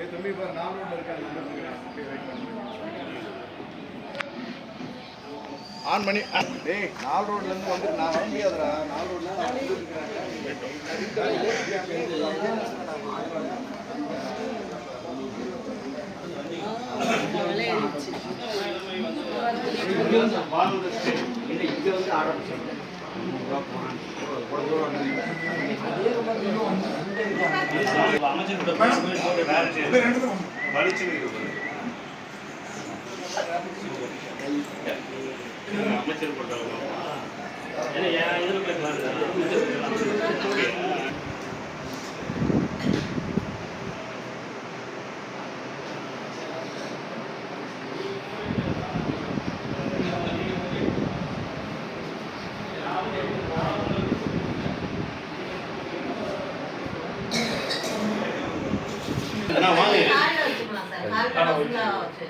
ஏ தம்பி பாரு நாலு ரோட்ல இருக்காங்க ஆன் பண்ணி டேய் நாலு ரோட்ல இருந்து வந்து நான் வர முடியாதுடா. நாலு ரோட்ல இங்க வந்து ஆரம்பிச்சேன் அமைச்சர் போட்டாலும் ஏன்னா என் இதில் போய் பாருங்க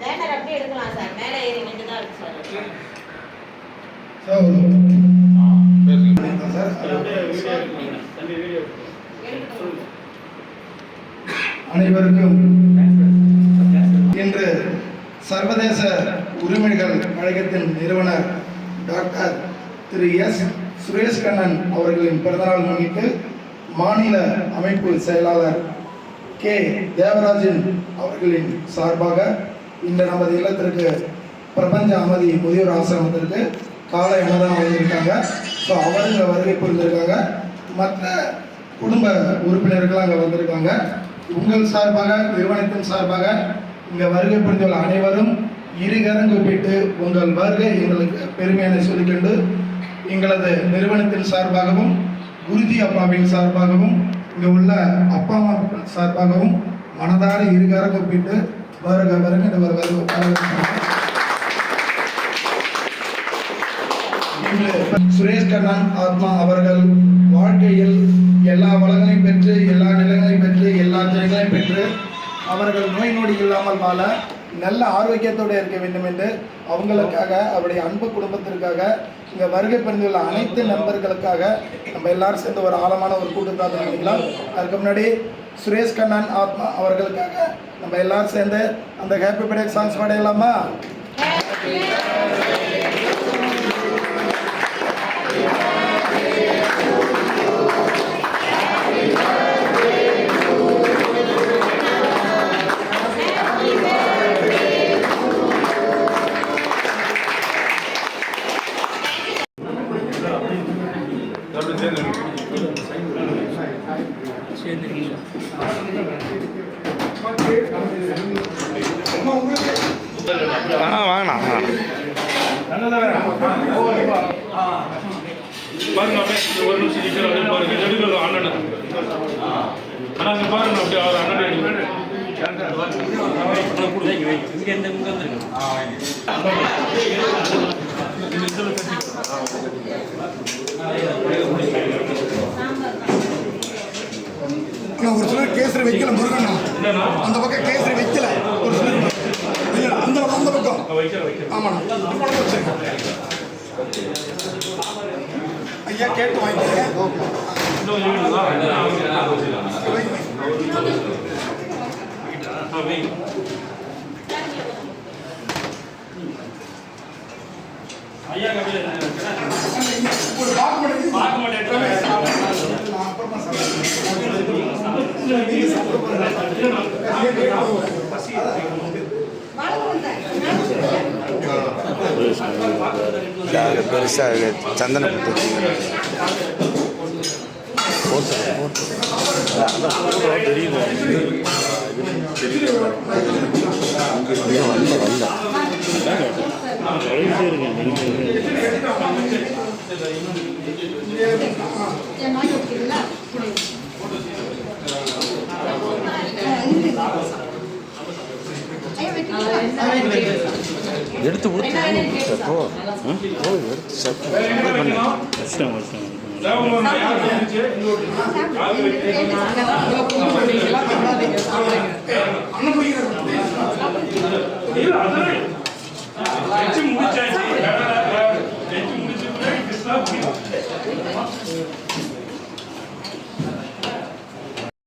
பேனர் அப்படியே எடுக்கலாம் சார். மேலே ஏறி நின்று தான் இருக்கு சார். சார், சார், எடுக்கணும் அனைவருக்கும் இன்று சர்வதேச உரிமைகள் கழகத்தின் நிறுவனர் டாக்டர் திரு எஸ். சுரேஷ் கண்ணன் அவர்களின் பிறந்தநாள் முன்னிட்டு மாநில அமைப்பு செயலாளர் கே. தேவராஜன் அவர்களின் சார்பாக இந்த நமது இல்லத்திற்கு பிரபஞ்ச அமதி முதியோர் ஆசிரமத்திற்கு காலை அன்னதானம் வழங்கியிருக்காங்க. ஸோ அவருங்க வருகை புரிந்திருக்காங்க. மற்ற குடும்ப உறுப்பினர்கள் அங்கே வந்திருக்காங்க. உங்கள் சார்பாக நிறுவனத்தின் சார்பாக இங்கே வருகை புரிந்துள்ள அனைவரும் இருகரம் கூப்பிட்டு உங்கள் வருகை எங்களுக்கு பெருமையான சொல்லிக்கொண்டு எங்களது நிறுவனத்தின் சார்பாகவும் உறுதி அப்பாவின் சார்பாகவும் இங்கே உள்ள அப்பா அம்மா சார்பாகவும் மனதார இருகார கூப்பிட்டு வருக வருங்க வருக சுரேஷ் கண்ணன் ஆத்மா அவர்கள் வாழ்க்கையில் எல்லா வளங்களையும் பெற்று எல்லா நிலங்களையும் பெற்று எல்லா திறங்களையும் பெற்று அவர்கள் நோய் நொடி இல்லாமல் வாழ நல்ல ஆரோக்கியத்தோடு இருக்க வேண்டும் என்று அவங்களுக்காக அவருடைய அன்பு குடும்பத்திற்காக இங்கே வருகை புரிந்துள்ள அனைத்து நண்பர்களுக்காக நம்ம எல்லாரும் சேர்ந்து ஒரு ஆழமான ஒரு கூட்டு பிரார்த்தனை பண்ணிக்கலாம். அதுக்கு முன்னாடி சுரேஷ் கண்ணன் ஆத்மா அவர்களுக்காக நம்ம எல்லாரும் சேர்ந்து அந்த ஹாப்பி பர்த்டே சாங்ஸ் பாடிடலாமா பாருங்க ஒரு நிமிஷம் நிற்கிறோம் பாருங்க அண்ணன் பாருங்க அப்படியே அவர் அண்ணன் இங்கே இந்த இங்கே ஆனா ஒரு சிலர் கேசரி வைக்கல முருகண்ணா. அந்த பக்கம் கேசரி வைக்கல. ஒரு சிலர் இல்ல அந்த அந்த பக்கம். ஆமாண்ணா. ஐயா கேட்டு வாங்கிக்கங்க. பெருசாக சந்தன புத்து தெரியுது எடுத்து ஊற்று போ. ஓ எடுத்து சாப்பிட்டு முடிச்சாச்சு.